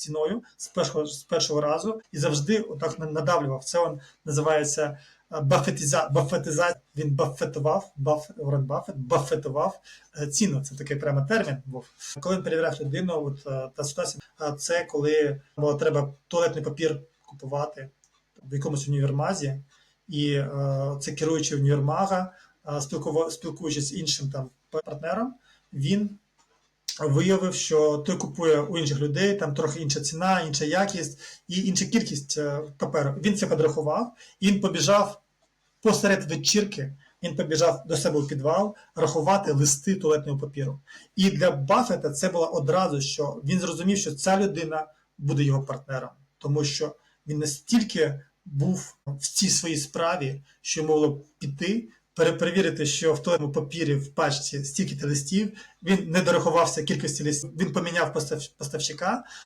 ціною з першого з першого разу і завжди отак на- надавлював. Це он називається е, бафетиза. Він бафетував, баф, Уоррен Баффет бафетував е, ціну. Це такий прямо термін був. Коли він перевіряв людину, от е, та ситуація, це коли було треба туалетний папір купувати в якомусь універмазі, і це керуючий універмага, спілкуючись з іншим там партнером, він виявив, що той купує у інших людей, там трохи інша ціна, інша якість і інша кількість е, паперу. Він це підрахував, і він побіжав посеред вечірки. Він побіжав до себе у підвал рахувати листи туалетного папіру. І для Баффета це було одразу, що він зрозумів, що ця людина буде його партнером, тому що він настільки був в цій своїй справі, що йому було піти, перепровірити, що в тому папірі в пачці стільки листів, він не дорахувався кількості листів, він поміняв постав- поставщика,